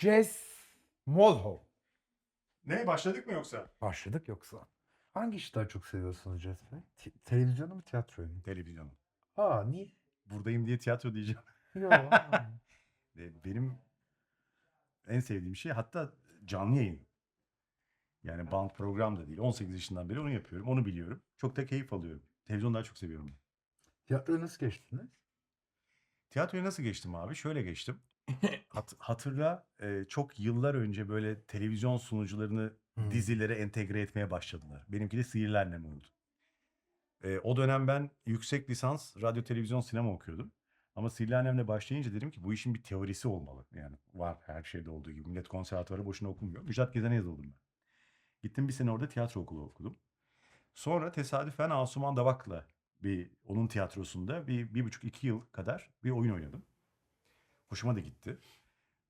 Jazz Molho. Ne başladık mı yoksa? Başladık yoksa. Hangi işi daha çok seviyorsunuz Jazz Bey? Te- televizyonu mu tiyatroyu mu? Televizyonum. Aa niye? Buradayım diye tiyatro diyeceğim. Yok. aa. E, Benim en sevdiğim şey hatta canlı yayın. Yani band program da değil. 18 yaşından beri onu yapıyorum. Onu biliyorum. Çok da keyif alıyorum. Televizyonu daha çok seviyorum. ben. Tiyatroya nasıl geçtiniz? Tiyatroya nasıl geçtim abi? Şöyle geçtim. Hat- hatırla e, çok yıllar önce böyle televizyon sunucularını Hmm. dizilere entegre etmeye başladılar. Benimki de Sihirli Annem oldu. E, o dönem ben yüksek lisans radyo, televizyon, sinema okuyordum. Ama Sihirli Annem'le başlayınca dedim ki bu işin bir teorisi olmalı. Yani var her şeyde olduğu gibi. Millet konservatuvarı boşuna okumuyor. Müjdat Gezen'e yazıldım ben. Gittim bir sene orada tiyatro okulu okudum. Sonra tesadüfen Asuman Davak'la bir onun tiyatrosunda bir, bir buçuk iki yıl kadar bir oyun oynadım. Hoşuma da gitti.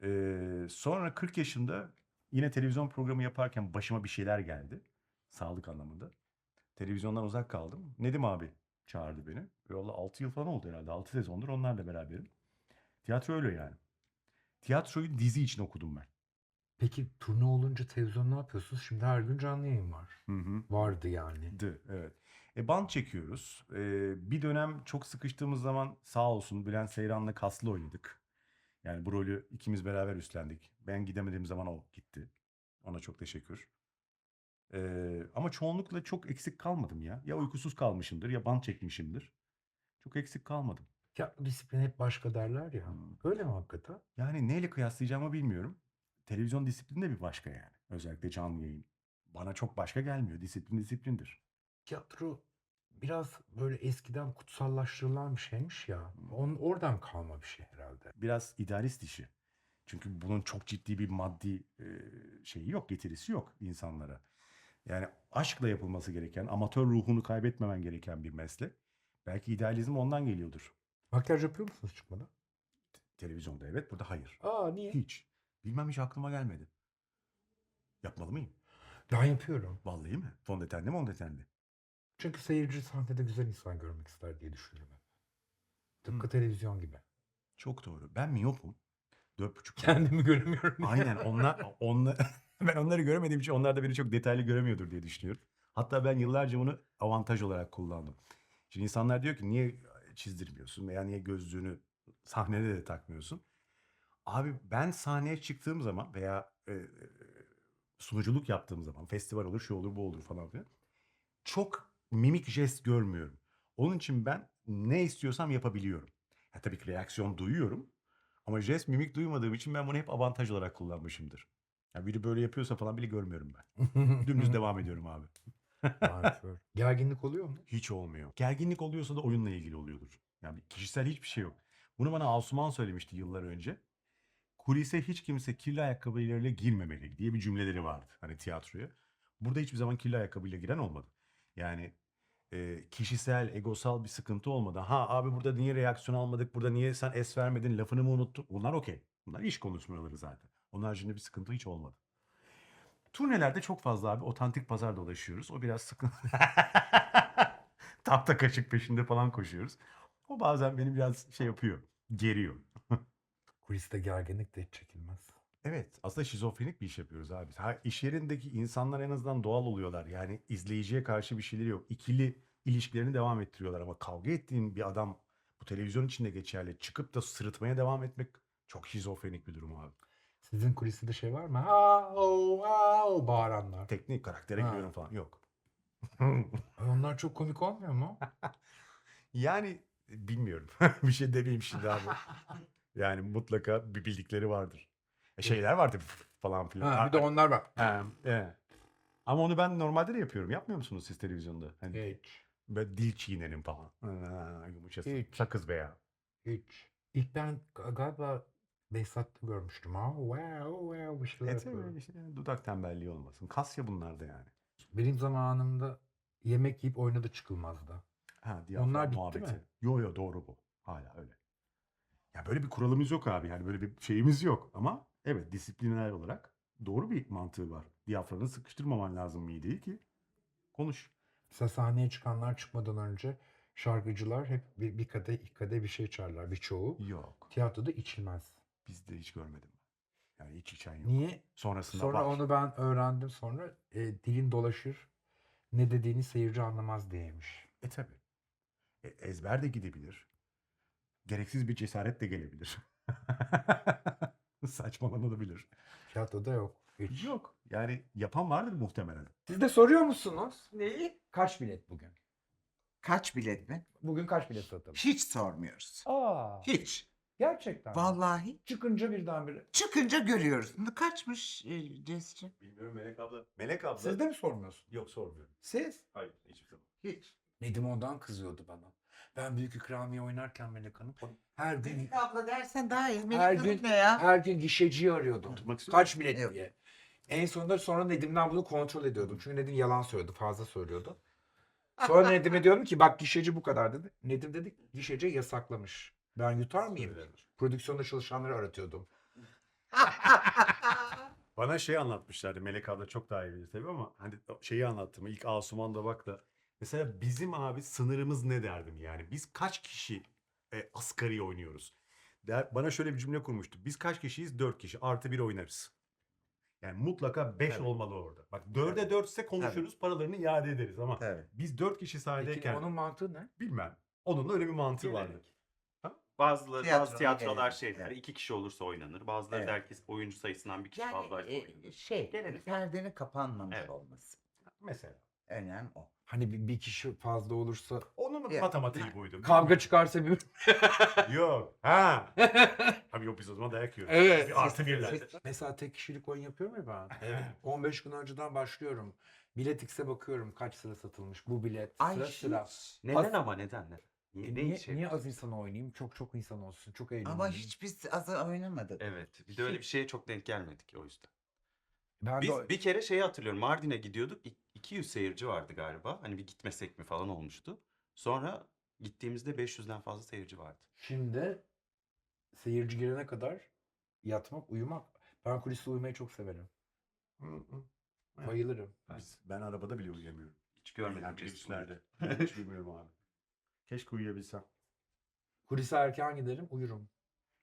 Ee, sonra 40 yaşında yine televizyon programı yaparken başıma bir şeyler geldi. Sağlık anlamında. Televizyondan uzak kaldım. Nedim abi çağırdı beni. Valla 6 yıl falan oldu herhalde. 6 sezondur onlarla beraberim. Tiyatro öyle yani. Tiyatroyu dizi için okudum ben. Peki turne olunca televizyon ne yapıyorsunuz? Şimdi her gün canlı yayın var. Hı hı. Vardı yani. Dı, evet. E, band çekiyoruz. E, bir dönem çok sıkıştığımız zaman sağ olsun Bülent Seyran'la kaslı oynadık. Yani bu rolü ikimiz beraber üstlendik. Ben gidemediğim zaman o gitti. Ona çok teşekkür. E, ama çoğunlukla çok eksik kalmadım ya. Ya uykusuz kalmışımdır ya band çekmişimdir. Çok eksik kalmadım. Tiyatro disiplini hep başka derler ya. Hmm. Öyle mi hakikaten? Yani neyle kıyaslayacağımı bilmiyorum. Televizyon disiplini de bir başka yani. Özellikle canlı yayın. Bana çok başka gelmiyor. Disiplin disiplindir. Tiyatro biraz böyle eskiden kutsallaştırılan bir şeymiş ya. Onun oradan kalma bir şey herhalde. biraz idealist işi. Çünkü bunun çok ciddi bir maddi e, şeyi yok, getirisi yok insanlara. Yani aşkla yapılması gereken, amatör ruhunu kaybetmemen gereken bir meslek. Belki idealizm ondan geliyordur. Makyaj yapıyor musunuz çıkmadan? Televizyonda evet, burada hayır. Aa niye? Hiç. Bilmem hiç aklıma gelmedi. Yapmalı mıyım? Ben yapıyorum. Vallahi mi? Fondötenli fondötenli. Çünkü seyirci sahnede güzel insan görmek ister diye düşünüyorum hep. Tıpkı televizyon gibi. Çok doğru. Ben miyopum. Dört buçuk. Kendimi göremiyorum. Aynen onlar, onlar ben onları göremediğim için onlar da beni çok detaylı göremiyordur diye düşünüyorum. Hatta ben yıllarca bunu avantaj olarak kullandım. Şimdi insanlar diyor ki niye çizdirmiyorsun veya niye gözlüğünü sahnede de takmıyorsun? Abi ben sahneye çıktığım zaman veya e, e, sunuculuk yaptığım zaman festival olur, şu olur, bu olur falan filan. Çok mimik jest görmüyorum. Onun için ben ne istiyorsam yapabiliyorum. Ya tabii ki reaksiyon duyuyorum. Ama jest mimik duymadığım için ben bunu hep avantaj olarak kullanmışımdır. Ya biri böyle yapıyorsa falan bile görmüyorum ben. Dümdüz devam ediyorum abi. Gerginlik oluyor mu? Hiç olmuyor. Gerginlik oluyorsa da oyunla ilgili oluyordur. Yani kişisel hiçbir şey yok. Bunu bana Asuman söylemişti yıllar önce. Kulise hiç kimse kirli ayakkabılarıyla girmemeli diye bir cümleleri vardı hani tiyatroya. Burada hiçbir zaman kirli ayakkabıyla giren olmadı. Yani e, kişisel, egosal bir sıkıntı olmadı. Ha abi burada niye reaksiyon almadık, burada niye sen es vermedin, lafını mı unuttun? Bunlar okey. Bunlar iş konuşmaları zaten. Onun haricinde bir sıkıntı hiç olmadı. Turnelerde çok fazla abi otantik pazar dolaşıyoruz. O biraz sıkıntı. Tahta kaşık peşinde falan koşuyoruz. O bazen beni biraz şey yapıyor, geriyor. Kuliste gerginlik de hiç çekilmez. Evet, aslında şizofrenik bir iş yapıyoruz abi. Ha, iş yerindeki insanlar en azından doğal oluyorlar. Yani izleyiciye karşı bir şeyleri yok. İkili ilişkilerini devam ettiriyorlar ama kavga ettiğin bir adam bu televizyon içinde geçerli. Çıkıp da sırıtmaya devam etmek çok şizofrenik bir durum abi. Sizin kuliste de şey var mı? Au, au, bağıranlar. Teknik karaktere Ha. giriyorum falan. Yok. Ay, Onlar çok komik olmuyor mu? yani bilmiyorum. bir şey demeyeyim şimdi abi. Yani mutlaka bir bildikleri vardır. E, şeyler vardır falan filan. Ha, bir de onlar var. Ha, evet. Ama onu ben normalde de yapıyorum. Yapmıyor musunuz siz televizyonda? Hani Hiç. böyle dil çiğnerim falan. Ha, yumuşasın. Hiç. Sakız veya. Hiç. İlk ben ga- galiba Behzat'ta görmüştüm. Ha, wow, wow, bir şeyler yapıyor. işte, dudak tembelliği olmasın. Kasya bunlar da yani. Benim zamanımda yemek yiyip oynadı çıkılmazdı. Ha, diyafram Onlar bitti muhabbeti. mi? Yo yo doğru bu. Hala öyle. Ya böyle bir kuralımız yok abi. Yani böyle bir şeyimiz yok. Ama evet disipliner olarak doğru bir mantığı var. Diyaframını sıkıştırmaman lazım mideyi ki konuş. Mesela sahneye çıkanlar çıkmadan önce şarkıcılar hep bir, bir kadeh iki kadeh bir şey içerler birçoğu. Yok. Tiyatroda içilmez. Bizde hiç görmedim. Yani hiç içen yok. Niye? Sonrasında Sonra var. onu ben öğrendim sonra e, dilin dolaşır ne dediğini seyirci anlamaz diyeymiş. E tabi. E, ezber de gidebilir. Gereksiz bir cesaret de gelebilir. Saçmalanabilir. Tiyatroda yok. Hiç. Yok. Yani yapan vardır muhtemelen. Siz de soruyor musunuz? Neyi? Kaç bilet bugün? Kaç bilet mi? Bugün kaç bilet satılmış? Hiç sormuyoruz. Aa, Hiç. gerçekten. mi? Vallahi Çıkınca birdenbire. çıkınca görüyoruz. Kaçmış e, Ces'ciğim? Bilmiyorum Melek abla. Melek abla. Siz de mi sormuyorsunuz? Yok sormuyorum. Siz? Hayır hiçbir zaman. Hiç. Nedim ondan kızıyordu bana. Ben Büyük İkramiye oynarken Melek Hanım her gün Melek abla dersen daha iyi. Her Melek Hanım gün- ne ya? her gün gişeciyi arıyordum. İstiyor Kaç bilet Yok. diye. En sonunda sonra Nedim'den bunu kontrol ediyordum. Çünkü Nedim yalan söylüyordu. Fazla söylüyordu. Sonra Nedim'e diyordum ki bak gişeci bu kadar dedi. Nedim dedi gişeci yasaklamış. Ben yutar mıyım? Prodüksiyonda çalışanları aratıyordum. Bana şey anlatmışlardı. Melek abla çok daha iyi bilir tabii ama hani şeyi anlattım. İlk Asuman'da bak da. Mesela bizim abi sınırımız ne derdim yani. Biz kaç kişi e, asgari oynuyoruz? Der, bana şöyle bir cümle kurmuştu. Biz kaç kişiyiz? Dört kişi. Artı bir oynarız. Yani mutlaka beş Tabii. olmalı orada. Bak dörde dörtse konuşuruz paralarını iade ederiz ama Tabii. biz dört kişi Peki sahadayken onun mantığı ne? bilmem. Onun da öyle bir mantığı vardı. Bazıları, Tiyatro, bazı tiyatrolar evet, şey der, evet. iki kişi olursa oynanır. Bazıları Evet. der ki oyuncu sayısından bir kişi fazla Yani oynanır. e, şey Gelelim. perdenin kapanmamış Evet. olması. Mesela. Önemli o. Hani bir, bir kişi fazla olursa Onun Ya. matematiği buydu. kavga çıkarsa bir... Yok. Ha. Abi yok biz o zaman dayak yiyoruz. Evet. Bir artı birler. Mesela tek kişilik oyun yapıyorum ya ben. 15 gün önceden başlıyorum. Bilet X'e bakıyorum kaç sıra satılmış bu bilet. Ay sıra hiç. sıra. Neden ama neden? Ne, E, ne niye, şey? niye az insan oynayayım? Çok çok insan olsun. Çok eğleneyim. Ama hiç biz az oynamadık. Evet. Bir de öyle bir şeye çok denk gelmedik o yüzden. Ben Biz de bir kere şeyi hatırlıyorum. Mardin'e gidiyorduk. İ- 200 seyirci vardı galiba. Hani bir gitmesek mi falan olmuştu. Sonra gittiğimizde 500'den fazla seyirci vardı. şimdi seyirci girene kadar yatmak, uyumak. Ben kuliste uyumayı çok severim. Hı hı. Evet. Bayılırım. Biz, ben arabada bile uyuyamıyorum. Hiç görmedim. Yani. Hiç uyumuyorum abi. Keşke uyuyabilsem. Kulise erken giderim, uyurum.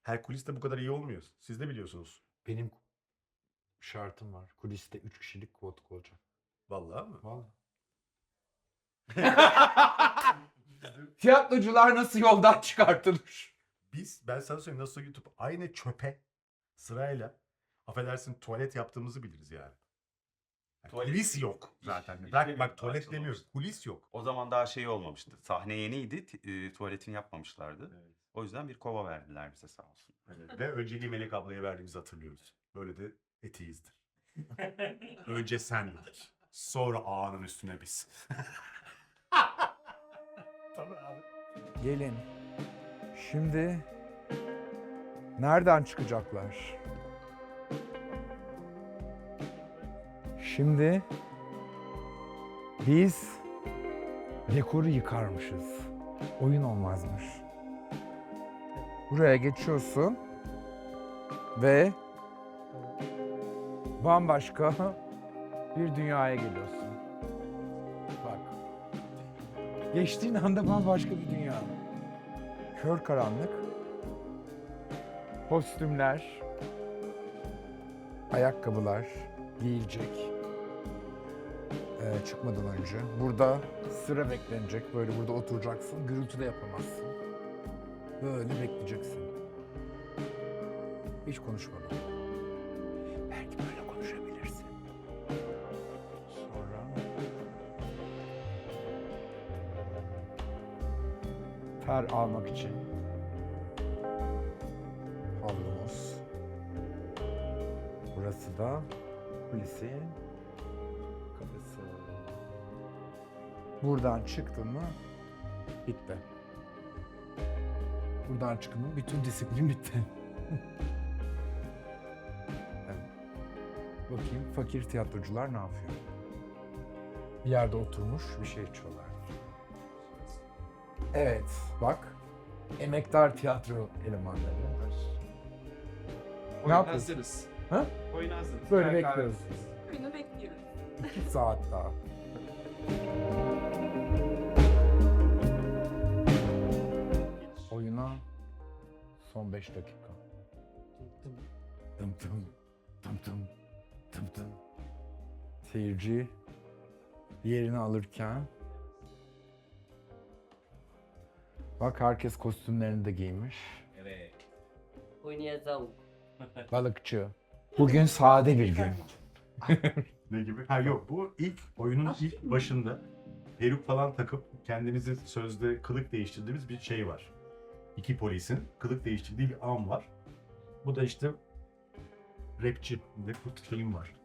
Herkuliste bu kadar iyi olmuyor. Siz de biliyorsunuz. Benim şartım var. Kuliste 3 kişilik koltuk olacak. Vallahi mı? Vallahi. Tiyatrocular nasıl yoldan çıkartılır? Biz ben sana söyleyeyim nasıl YouTube aynı çöpe sırayla affedersin tuvalet yaptığımızı biliriz yani. Yani Tuvalet- kulis yok zaten. Hiç- Bak bak tuvalet demiyoruz. Kulis yok. O zaman daha şey olmamıştı. Sahne yeniydi. e, tuvaletini yapmamışlardı. O yüzden bir kova verdiler bize sağ olsun. Evet. Ve önceliği Melek ablaya verdiğimizi hatırlıyoruz. Böyle de etiğizdir. Önce sen dedik. Sonra ağanın üstüne biz. Tabii abi. Gelin. Şimdi nereden çıkacaklar? Şimdi biz dekoru yıkarmışız. Oyun olmazmış. Buraya geçiyorsun ve bambaşka bir dünyaya geliyorsun. Bak. Geçtiğin anda bambaşka bir dünya. Kör karanlık. Kostümler. Ayakkabılar. Giyilecek. Ee, çıkmadan önce. Burada sıra beklenecek. Böyle burada oturacaksın. Gürültü de yapamazsın. Böyle bekleyeceksin. Hiç konuşmadan. Ter almak için havlumuz. Burası da kulisin kapısı. Buradan çıktın mı bitti. Buradan çıktın mı bütün disiplin bitti. Bakayım fakir tiyatrocular ne yapıyor? Bir yerde oturmuş bir şey içiyorlar. Evet, bak. Emektar tiyatro elemanları. Ne yapıyorsun? hazırız. Ha? Oyun hazırız. Böyle Çay bekliyoruz. kahvemiz. Günü bekliyoruz. İki saat daha. Oyuna son beş dakika. Dım dım. Tım tım. Tım tım. Seyirci yerini alırken Bak herkes kostümlerini de giymiş. Evet. Oynayacağım. Balıkçı. Bugün sade bir gün. Ne gibi? Ha yok bu ilk oyunun ilk başında peruk falan takıp kendimizi sözde kılık değiştirdiğimiz bir şey var. İki polisin kılık değiştirdiği bir an var. Bu da işte rapçi ve kurt şeyim var.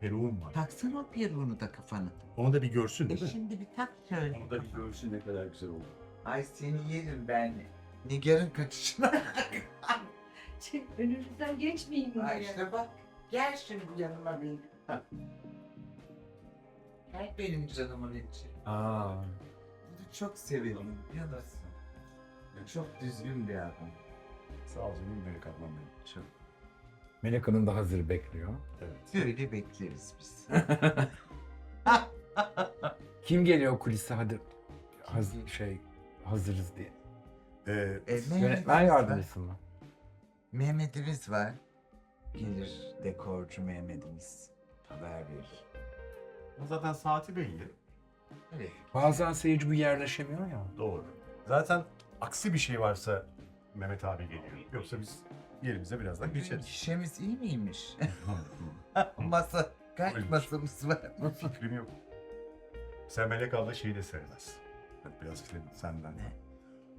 Peruğum var. Taksana o piruğunu da kafana. Onu da bir görsün E değil mi? şimdi bir tak şöyle. Onu da bir görsün ne kadar güzel oldu. Ay seni yerim ben. Nigar'ın kaçışına. Şey, önünüzden geçmeyin mi? Ay diye. işte bak. Gel şimdi yanıma benim. Gel benim canımın içi. Aa. Bunu çok severim. Yanasın. Çok düzgün bir adam. Sağ ol canım Melek ablam benim. Çok. Melek Hanım da hazır bekliyor. Evet. Böyle bekleriz biz. Kim geliyor kulise hadi hazır şey hazırız diye. Ee, E, Yönetmen Mehmet'imiz var. yardımcısı mı? Mehmet'imiz var. Gelir dekorcu Mehmet'imiz. Haber verir. zaten saati belli. Evet. Bazen seyirci bu yerleşemiyor ya. Doğru. Zaten aksi bir şey varsa Mehmet abi geliyor. Yoksa biz yerimize birazdan geçeriz. gişemiz iyi miymiş? Masa, kaç Öyleymiş. masamız var? Fikrim yok. Sen Melek abla şeyi de sevmez. Biraz film senden. Ne?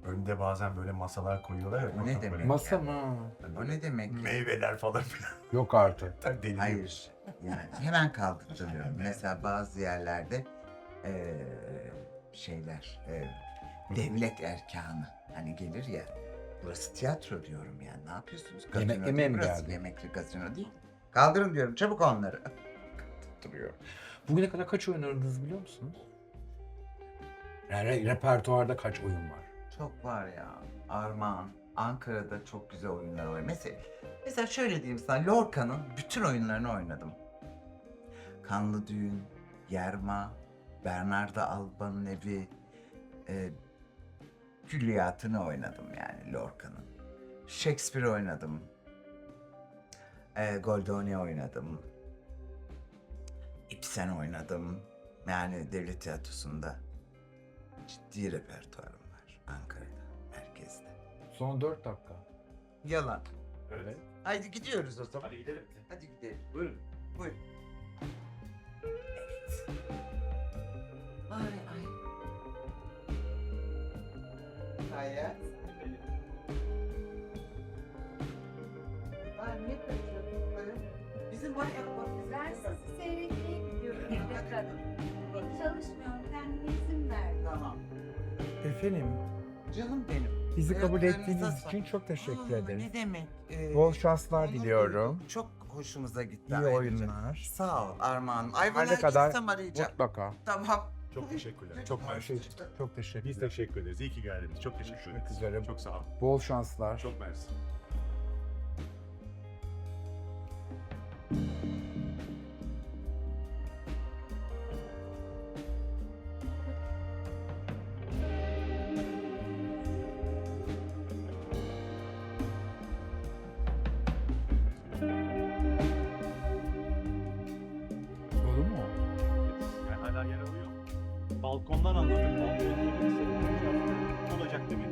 Önde bazen böyle masalar koyuyorlar ya. O ne demek? böyle Masa mı? O ne demek? Meyveler falan filan. Yok artık. Deli. Hayır. Yani hemen kaldırtıyorum. Mesela bazı yerlerde eee, şeyler, eee, devlet erkanı hani gelir ya. Burası tiyatro diyorum yani. Ne yapıyorsunuz? Yemek Gazino yemeye değil mi burası. Yemekli gazino değil. Kaldırın diyorum. Çabuk onları. Kaldırtırıyor. Bugüne kadar kaç oyun oynadınız biliyor musunuz? Yani re- repertuarda kaç oyun var? Çok var ya. Armağan. Ankara'da çok güzel oyunlar var. Mesela, mesela şöyle diyeyim sana. Lorca'nın bütün oyunlarını oynadım. Kanlı Düğün, Yerma, Bernarda Alba'nın evi, e, külliyatını oynadım yani Lorca'nın. Shakespeare oynadım. E, Goldoni oynadım. Ibsen oynadım. Yani devlet tiyatrosunda ciddi repertuarım var Ankara'da, merkezde. Son 4 dakika. Yalan. Öyle. Haydi gidiyoruz o zaman. Hadi gidelim. Hadi gidelim. Buyurun. Buyurun. Efendim, Canım benim. bizi kabul Ayaklarınıza ettiğiniz için çok teşekkür Aa, ederiz. Ne demek? Ee, Bol şanslar onur diliyorum. duydum. Çok hoşumuza gitti. İyi ayrıca. oyunlar. Sağ ol Armağan. ne Ayvalık'a kadar gitsem arayacağım. Mutlaka. Tamam. Çok teşekkürler. Çok şey, çok teşekkür Biz teşekkür ederiz. İyi ki geldiniz. Çok teşekkür Görüşmek ederiz. üzere. Çok sağ ol. Bol şanslar. Çok mersi. Balkondan anladım. Balkondan olacak demek.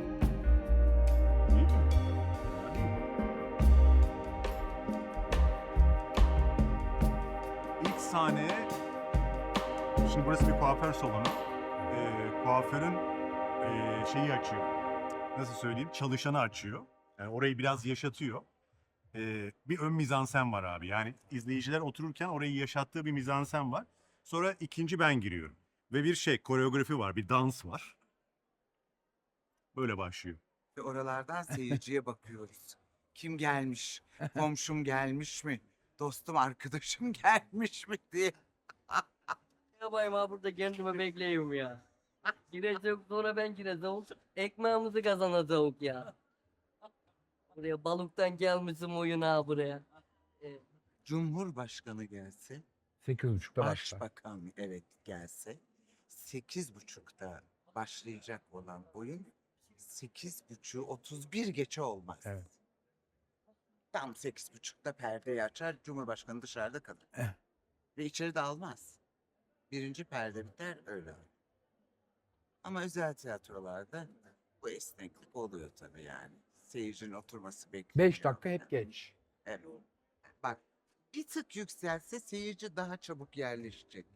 İlk sahne Şimdi burası bir kuaför salonu. Ee, kuaförün ee, şeyi açıyor. Nasıl söyleyeyim? Çalışanı açıyor. Yani orayı biraz yaşatıyor. Ee, bir ön mizansen var abi. Yani izleyiciler otururken orayı yaşattığı bir mizansen var. Sonra ikinci ben giriyorum. Ve bir şey koreografi var, bir dans var. Böyle başlıyor. Ve oralardan seyirciye bakıyoruz. Kim gelmiş? Komşum gelmiş mi? Dostum, arkadaşım gelmiş mi diye. Yapayım ha burada kendime bekleyeyim ya. Girecek sonra ben gireceğim. Ekmeğimizi kazanacağız ya. Buraya balıktan gelmişim oyuna buraya. Cumhurbaşkanı gelse, 8.30'da başlar. başbakan evet gelse, sekiz buçukta başlayacak olan oyun sekiz buçuğu 31 geçe olmaz. Evet. Tam sekiz buçukta perdeyi açar, Cumhurbaşkanı dışarıda kalır. Ve içeri de almaz. Birinci perde biter, öyle olur. Ama özel tiyatrolarda bu esneklik oluyor tabii yani. Seyircinin oturması bekliyor. 5 dakika hep geç. Evet. Bak bir tık yükselse seyirci daha çabuk yerleşecek.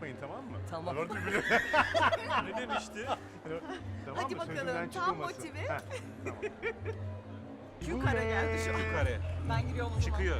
Unutmayın tamam mı? Tamam. Lord Bülbül. ne demişti? tamam Hadi mı? bakalım, tam çıkılmasın. motive. Heh, tamam. Q kare geldi şu an. Kare Ben giriyorum o zaman. çıkıyor.